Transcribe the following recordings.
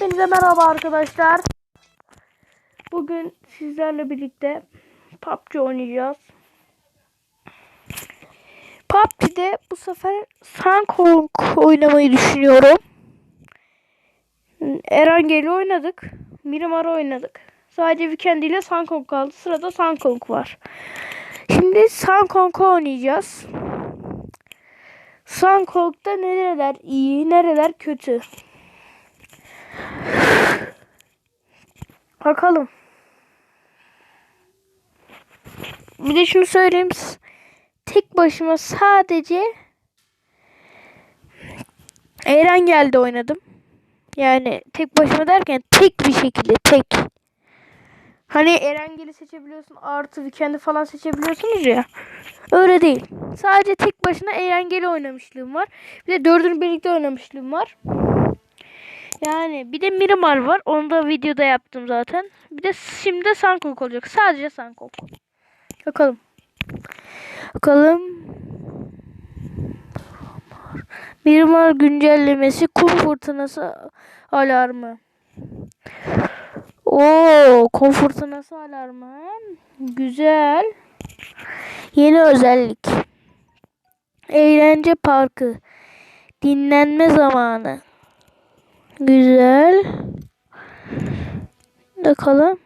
Hepinize merhaba arkadaşlar. Bugün sizlerle birlikte PUBG oynayacağız. PUBG'de bu sefer Sankong oynamayı düşünüyorum. Erangel oynadık. Miramar oynadık. Sadece Weekend ile Sankong kaldı. Sırada Sankong var. Şimdi Sankong oynayacağız. Sankong'da nereler iyi, nereler kötü. Bakalım. Bir de şunu söyleyeyim. Tek başıma sadece Eren geldi oynadım. Yani tek başıma derken tek bir şekilde tek. Hani Erengel'i seçebiliyorsun artı Weekend'i falan seçebiliyorsunuz ya. Öyle değil. Sadece tek başına Erengel'i oynamışlığım var. Bir de dördünü birlikte oynamışlığım var. Yani bir de Miramar var. Onu da videoda yaptım zaten. Bir de şimdi Sankok olacak. Sadece Sankok. Bakalım. Bakalım. Miramar güncellemesi kum fırtınası alarmı. Oo, kum fırtınası alarmı. Güzel. Yeni özellik. Eğlence parkı. Dinlenme zamanı. Güzel. Bakalım.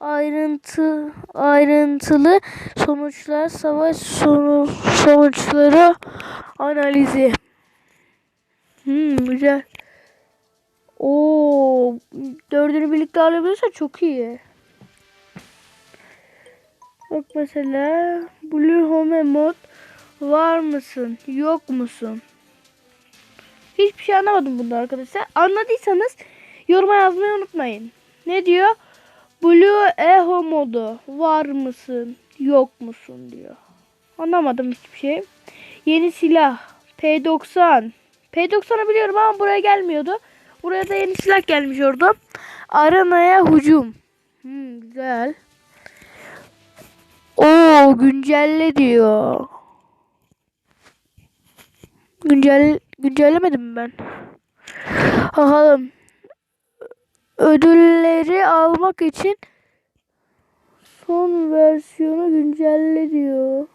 Ayrıntı ayrıntılı sonuçlar savaş sonu, sonuçları analizi. Hmm, güzel. Oo, dördünü birlikte alabiliyorsa çok iyi. Bak mesela Blue Home mod var mısın? Yok musun? Hiçbir şey anlamadım bunda arkadaşlar. Anladıysanız yoruma yazmayı unutmayın. Ne diyor? Blue Echo modu var mısın? Yok musun diyor. Anlamadım hiçbir şey. Yeni silah. P90. P90'ı biliyorum ama buraya gelmiyordu. Buraya da yeni silah gelmiş orada. Arenaya hücum. Hmm, güzel. Oo güncelle diyor. Güncel güncellemedim ben? Bakalım. Ödülleri almak için son versiyonu güncelle diyor.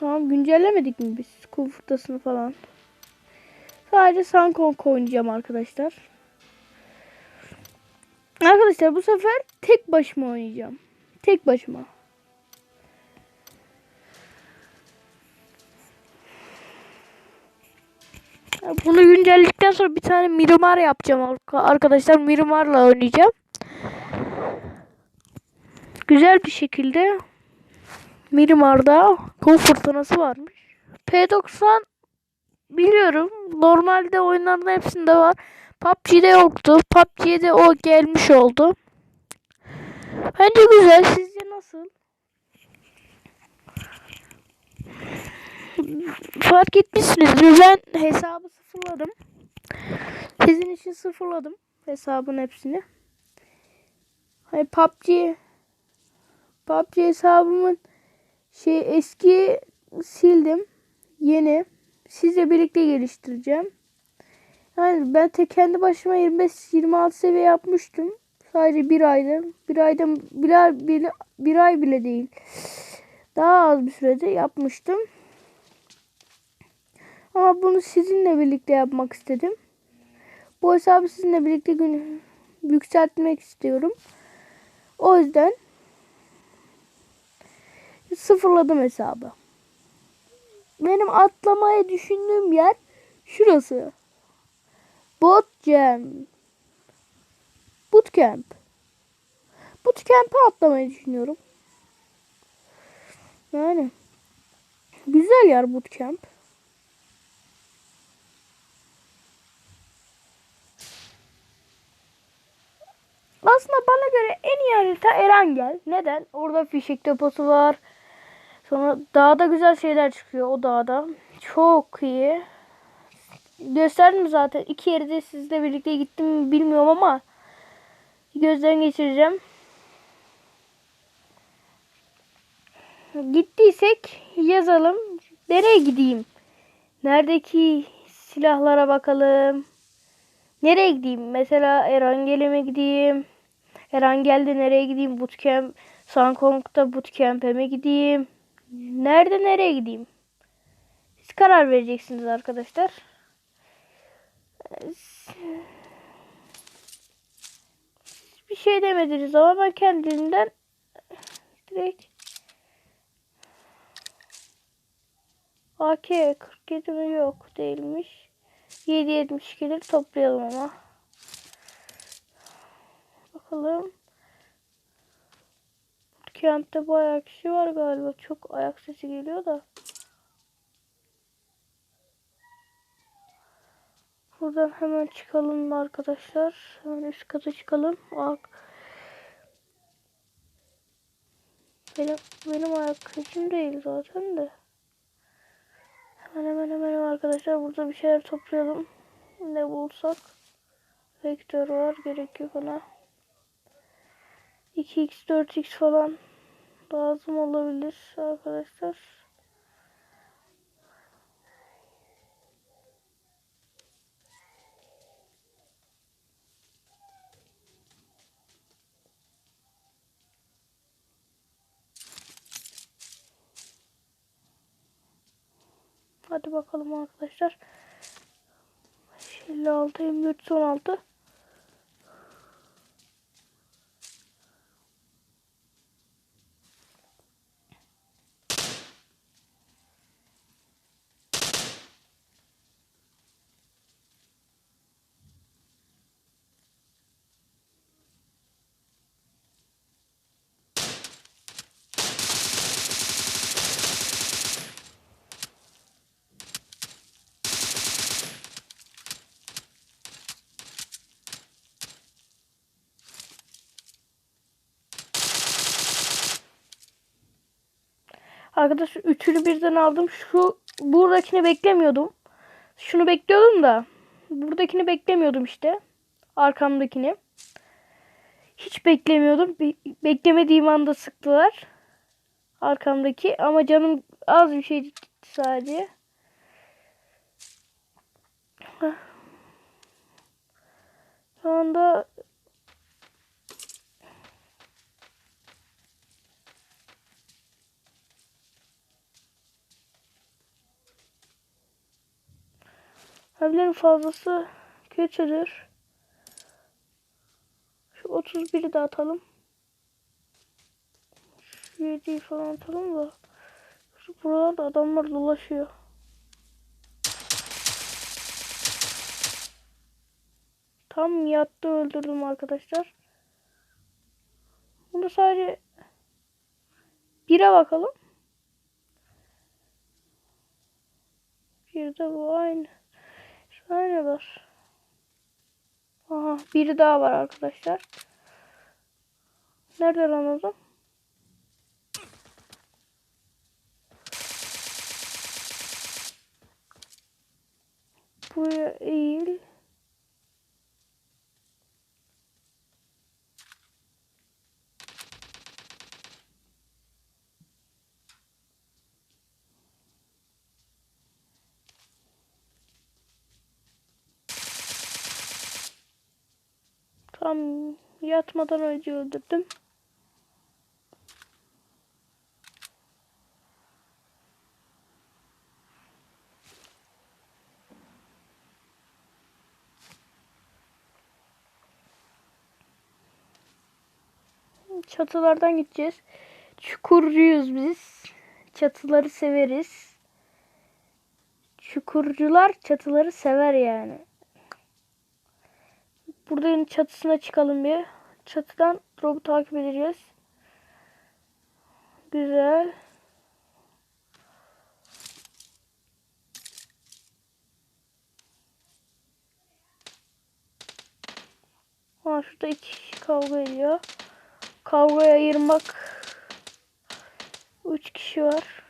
Tamam güncellemedik mi biz kum fırtınasını falan? Sadece Sankong oynayacağım arkadaşlar. Arkadaşlar bu sefer tek başıma oynayacağım. Tek başıma. Bunu güncelledikten sonra bir tane Miramar yapacağım arkadaşlar. Miramar'la oynayacağım. Güzel bir şekilde Miramar'da kum fırtınası varmış. P90 biliyorum. Normalde oyunların hepsinde var. PUBG'de yoktu. PUBG'ye de o gelmiş oldu. Bence güzel. Sizce nasıl? Fark etmişsinizdir. Ben hesabı sıfırladım. Sizin için sıfırladım hesabın hepsini. Hani PUBG PUBG hesabımın şey eski sildim. Yeni. Sizle birlikte geliştireceğim. Yani ben tek kendi başıma 25-26 seviye yapmıştım. Sadece bir ayda. Bir ayda bir ay bir ay bile değil. Daha az bir sürede yapmıştım. Ama bunu sizinle birlikte yapmak istedim. Bu hesabı sizinle birlikte gün yükseltmek istiyorum. O yüzden sıfırladım hesabı. Benim atlamayı düşündüğüm yer şurası. Bot Jam. Bootcamp. Bootcamp'e atlamayı düşünüyorum. Yani güzel yer bootcamp. Aslında bana göre en iyi harita Erangel. Neden? Orada fişek deposu var. Sonra dağda güzel şeyler çıkıyor o dağda. Çok iyi. Gösterdim zaten. İki yerde sizle birlikte gittim mi bilmiyorum ama gözden geçireceğim. Gittiysek yazalım. Nereye gideyim? Neredeki silahlara bakalım. Nereye gideyim? Mesela Erangel'e mi gideyim? Erangel'de nereye gideyim? Bootcamp, Sankong'da Bootcamp'e mi gideyim? Nerede nereye gideyim? Siz karar vereceksiniz arkadaşlar. Bir şey demediniz ama ben kendimden direkt AK 47 mi yok değilmiş. 7.72'leri toplayalım ama. Bakalım. Camp'te bayağı kişi var galiba. Çok ayak sesi geliyor da. Buradan hemen çıkalım arkadaşlar. Hemen üst kata çıkalım. Bak. Benim, benim ayak sesim değil zaten de. Hemen hemen hemen arkadaşlar burada bir şeyler toplayalım. Ne bulsak. Vektör var. Gerek yok ona. 2x 4x falan lazım olabilir arkadaşlar. Hadi bakalım arkadaşlar. 56, 24, 16. Arkadaşlar üçünü birden aldım. Şu buradakini beklemiyordum. Şunu bekliyordum da buradakini beklemiyordum işte. Arkamdakini. Hiç beklemiyordum. Be beklemediğim anda sıktılar. Arkamdaki ama canım az bir şeydi sadece. Şu anda fazlası kötüdür. Şu 31'i de atalım. Şu 7'yi falan atalım da. Şu buralarda adamlar dolaşıyor. Tam yattı öldürdüm arkadaşlar. Bunu sadece bire bakalım. Bir de bu aynı. Var. Aha biri daha var arkadaşlar. Nereden anladım? Buraya eğil. Tam yatmadan önce öldürdüm. Çatılardan gideceğiz. Çukurcuyuz biz. Çatıları severiz. Çukurcular çatıları sever yani. Buranın çatısına çıkalım bir. Çatıdan drop'u takip edeceğiz. Güzel. Ha şurada iki kişi kavga ediyor. Kavgaya ayırmak. Üç kişi var.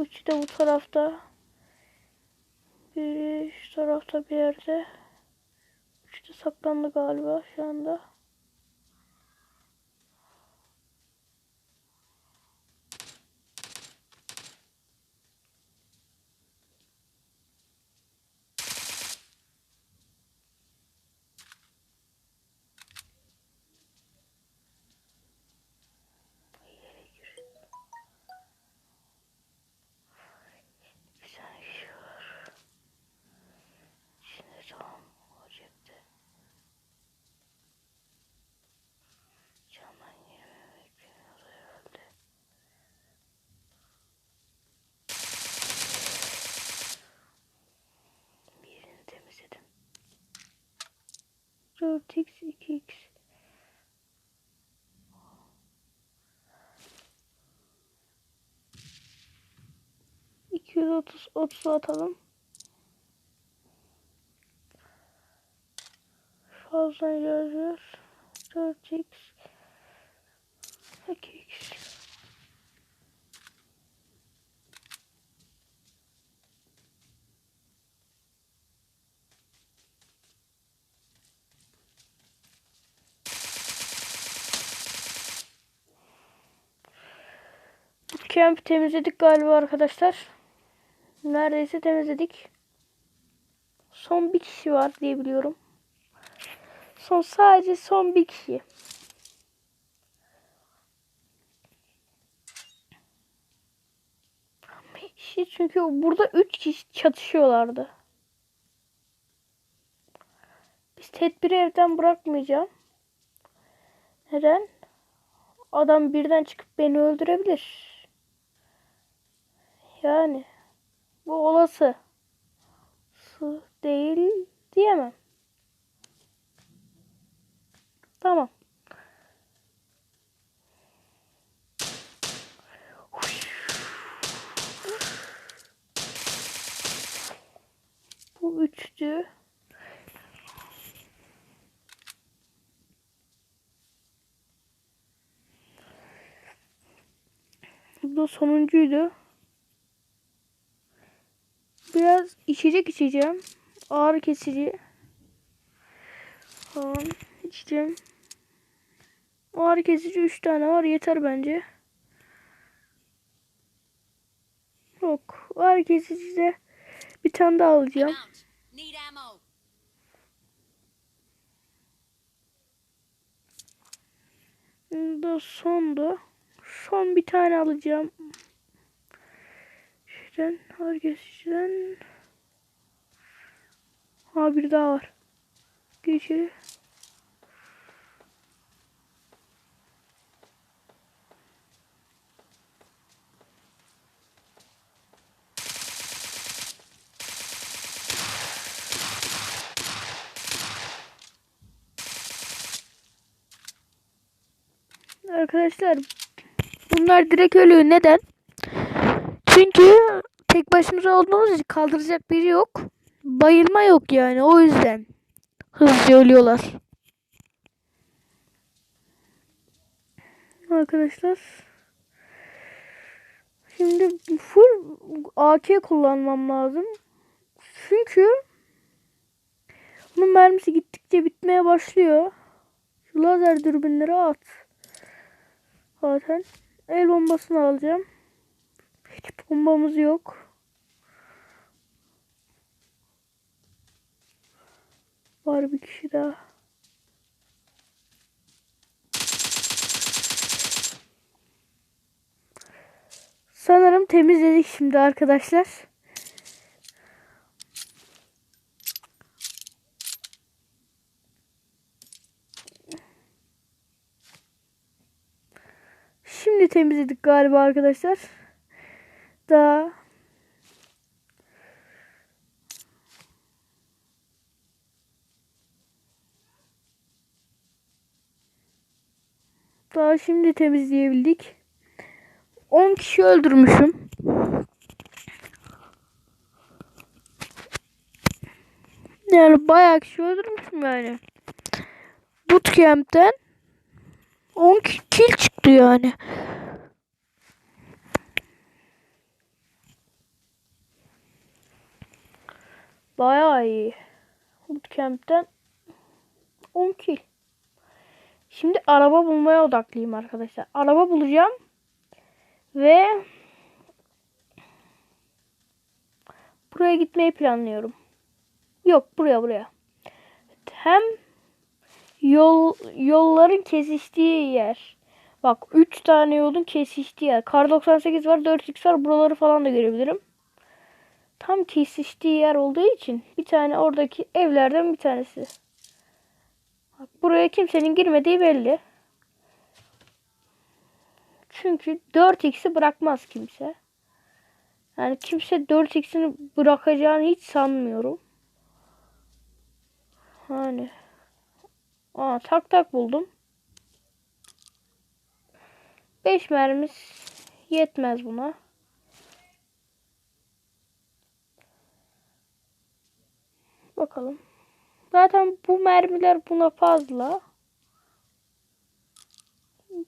Üçü de bu tarafta. Biri şu tarafta bir yerde. Üçü de saklandı galiba şu anda. 4x 2x. İki yüz otuz otuz atalım. Fazla ilerliyor. 4x 2x. Camp temizledik galiba arkadaşlar. Neredeyse temizledik. Son bir kişi var diye biliyorum. Son sadece son bir kişi. Kişi çünkü burada üç kişi çatışıyorlardı. Biz tedbiri evden bırakmayacağım. Neden? Adam birden çıkıp beni öldürebilir. Yani bu olası. Sı değil diyemem. Tamam. Bu üçtü. Bu da sonuncuydu. Biraz içecek içeceğim. Ağrı kesici. Falan içeceğim. Ağrı kesici 3 tane var. Yeter bence. Yok. Ağrı kesici de bir tane daha alacağım. Da sondu. Son bir tane alacağım. Şuradan ağrı kesiciden. Ha bir daha var. Gir. Arkadaşlar bunlar direkt ölüyor. Neden? Çünkü tek başımıza olduğumuz için kaldıracak biri yok. Bayılma yok yani o yüzden hızlıca ölüyorlar. Arkadaşlar şimdi full AK kullanmam lazım. Çünkü bunun mermisi gittikçe bitmeye başlıyor. Şu lazer dürbünleri at. Zaten el bombasını alacağım. Hiç bombamız yok. Var bir kişi daha. Sanırım temizledik şimdi arkadaşlar. Şimdi temizledik galiba arkadaşlar. Daha Daha şimdi temizleyebildik. 10 kişi öldürmüşüm. Yani bayağı kişi öldürmüşüm yani. Bootcamp'ten 10 ki- kill çıktı yani. Bayağı iyi. Bootcamp'ten 10 kill. Şimdi araba bulmaya odaklıyım arkadaşlar. Araba bulacağım. Ve buraya gitmeyi planlıyorum. Yok buraya buraya. Hem yol yolların kesiştiği yer. Bak 3 tane yolun kesiştiği yer. Kar 98 var, 4x var. Buraları falan da görebilirim. Tam kesiştiği yer olduğu için bir tane oradaki evlerden bir tanesi. Buraya kimsenin girmediği belli. Çünkü 4x'i bırakmaz kimse. Yani kimse 4x'ini bırakacağını hiç sanmıyorum. Hani Aa tak tak buldum. 5 mermimiz yetmez buna. Bakalım. Zaten bu mermiler buna fazla.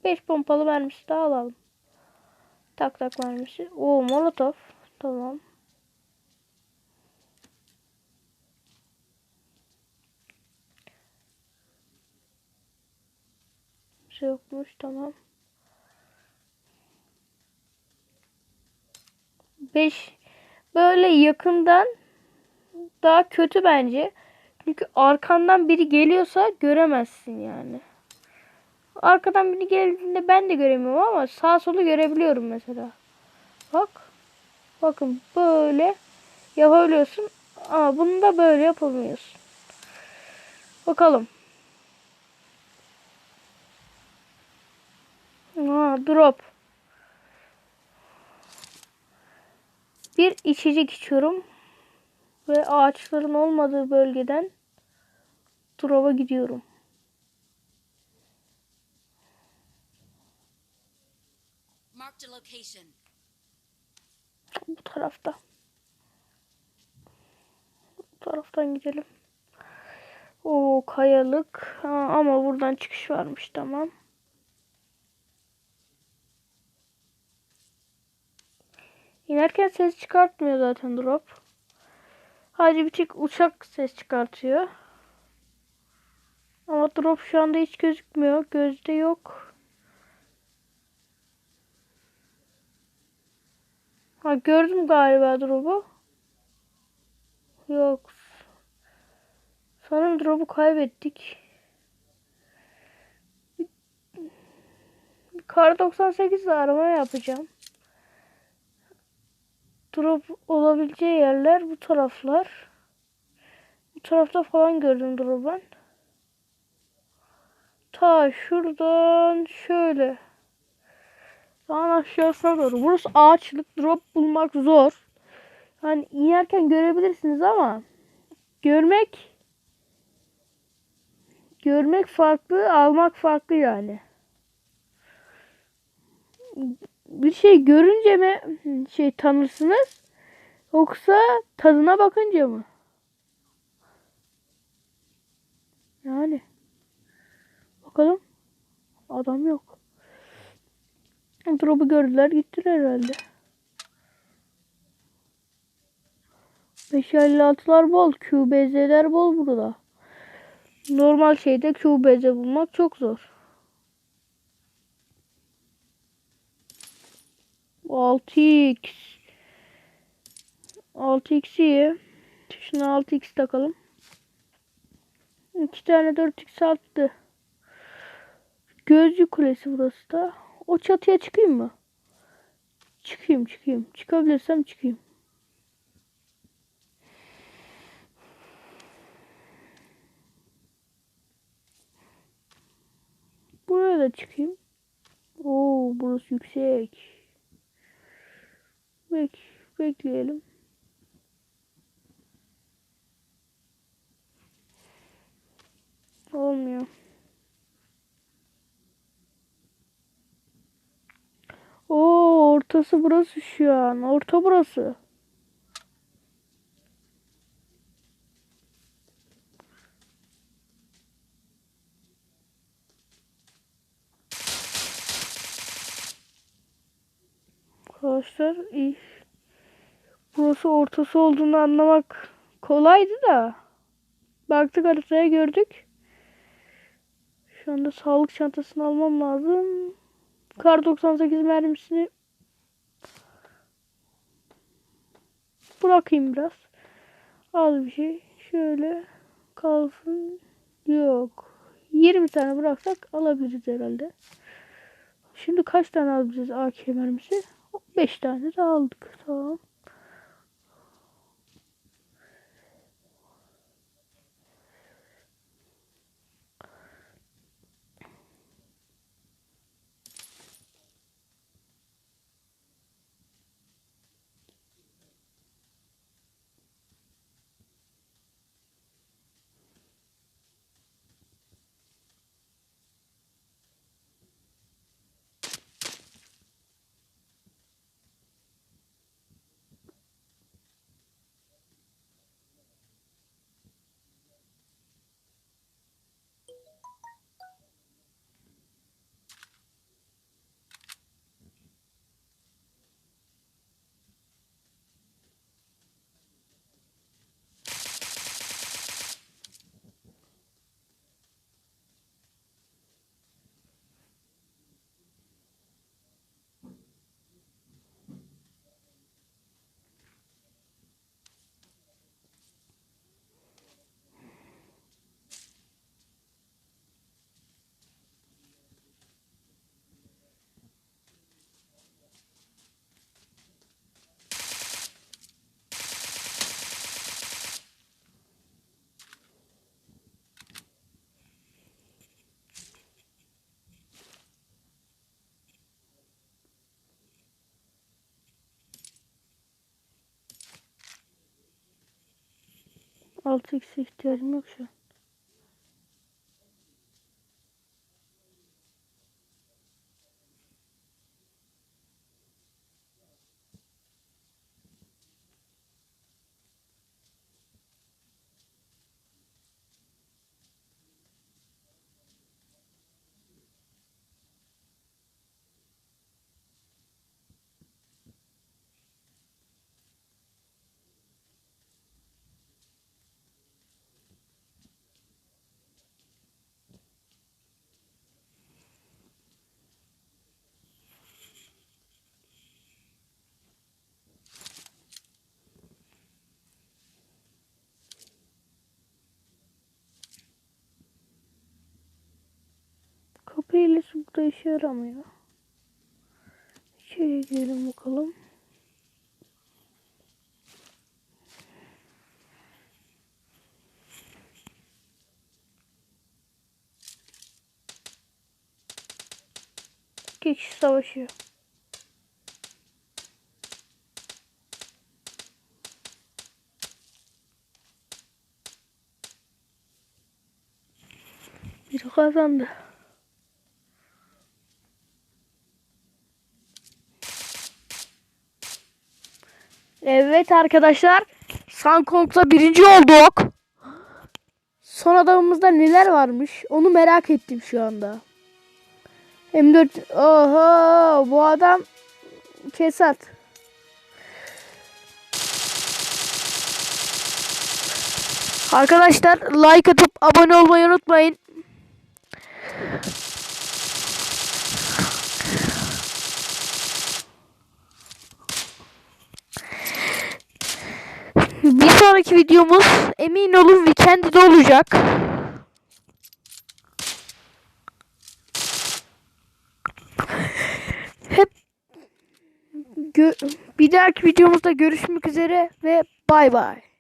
5 pompalı mermisi daha alalım. Tak tak mermisi. Oo molotof. Tamam. Bir şey yokmuş tamam. 5 böyle yakından daha kötü bence. Çünkü arkandan biri geliyorsa göremezsin yani. Arkadan biri geldiğinde ben de göremiyorum ama sağ solu görebiliyorum mesela. Bak. Bakın böyle yapabiliyorsun. Ama bunu da böyle yapamıyorsun. Bakalım. Ha, drop. Bir içecek içiyorum. Ve ağaçların olmadığı bölgeden drop'a gidiyorum. Bu tarafta. Bu taraftan gidelim. O kayalık. Ha, ama buradan çıkış varmış tamam. İnerken ses çıkartmıyor zaten drop. Sadece bir tek uçak ses çıkartıyor. Ama drop şu anda hiç gözükmüyor. Gözde yok. Ha gördüm galiba drop'u. Yok. Sanırım drop'u kaybettik. Kar 98 ile arama yapacağım. Drop olabileceği yerler bu taraflar. Bu tarafta falan gördüm drop ben. Ta şuradan şöyle. Daha aşağısına doğru. Burası ağaçlık. Drop bulmak zor. Hani inerken görebilirsiniz ama görmek görmek farklı, almak farklı yani. Bir şey görünce mi şey tanırsınız yoksa tadına bakınca mı? Yani bakalım adam yok. Drop'u gördüler gittiler herhalde. 556'lar bol. QBZ'ler bol burada. Normal şeyde QBZ bulmak çok zor. 6x 6x iyi. Şuna 6x takalım. 2 tane 4x arttı. Gözcü kulesi burası da. O çatıya çıkayım mı? Çıkayım çıkayım. Çıkabilirsem çıkayım. Buraya da çıkayım. Oo burası yüksek. Bek bekleyelim. Olmuyor. Oo ortası burası şu an. Orta burası. Arkadaşlar iyi. Burası ortası olduğunu anlamak kolaydı da. Baktık haritaya gördük. Şu anda sağlık çantasını almam lazım. Kar 98 mermisini bırakayım biraz. Az bir şey. Şöyle kalsın. Yok. 20 tane bıraksak alabiliriz herhalde. Şimdi kaç tane alacağız AK mermisi? 5 tane de aldık. Tamam. 6x ihtiyacım yok şu an. Hilesi burada işe yaramıyor. İçeri girelim bakalım. İki kişi savaşıyor. Biri kazandı. Evet arkadaşlar. Sankong'da birinci olduk. Son adamımızda neler varmış? Onu merak ettim şu anda. M4 Oho bu adam kesat. Arkadaşlar like atıp abone olmayı unutmayın. Bir sonraki videomuz emin olun Weekend'de olacak. Hep bir dahaki videomuzda görüşmek üzere ve bay bay.